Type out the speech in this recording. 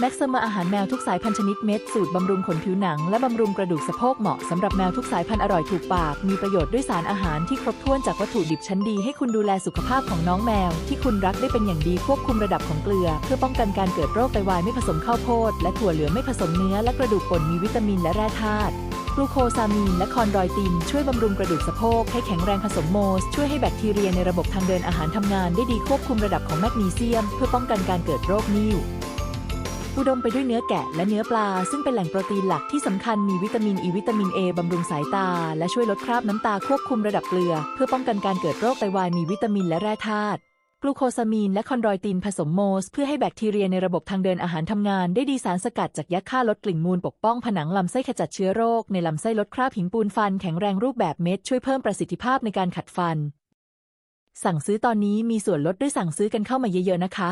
แม็กซ์มาอาหารแมวทุกสายพันธุ์ชนิดเม็ดสูตรบำรุงขนผิวหนังและบำรุงกระดูกสะโพกเหมาะสำหรับแมวทุกสายพันธุ์อร่อยถูกปาก มีประโยชน์ด้วยสารอาหารที่ครบถ้วนจากวัตถุดิบชั้นดีให้คุณดูแลสุขภาพของน้องแมว ที่คุณรักได้เป็นอย่างดีควบคุมระดับของเกลือ เพื่อป้องกันการเกิดโรคไตวายไม่ผสมข้าวโพด และถั่วเหลืองไม่ผสมเนื้อและกระดูกป่นมีวิตามินและแร่ธาตุกลูโคซามีนและคอนดรอยติน ช่วยบำรุงกระดูกสะโพกให้แข็งแรงผสมโมส ช่วยให้แบคทีเรียในระบบทางเดินอาหารทำงานได้ดีควบคุมระดับของแมกนีเซียม เพื่อป้องกันการเกิดโรคนิ่ว อุดมไปด้วยเนื้อแกะและเนื้อปลา ซึ่งเป็นแหล่งโปรตีนหลักที่สำคัญมีวิตามินอ e วิตามินเอบำรุงสายตา และช่วยลดคราบน้ำตาควบคุมระดับเกลือ เพื่อป้องกันการเกิดโรคไตวายมีวิตามินและแร่ธาตุกลูโคซามีนและคอนดรอยตินผสมโมส เพื่อให้แบคทีเรียในระบบทางเดินอาหารทำงานได้ดีสารสกัดจากยักษ์ฆ่าลดกลิ่นมูลปกป้องผนังลำไส้ขจัดเชื้อโรค ในลำไส้ลดคราบหินปูนฟันแข็งแรงรูปแบบเม็ด ช่วยเพิ่มประสิทธิภาพในการขัดฟัน สั่งซื้อตอนนี้มีส่วนลดด้วยสั่งซื้อกันเข้ามาเยอะๆนะคะ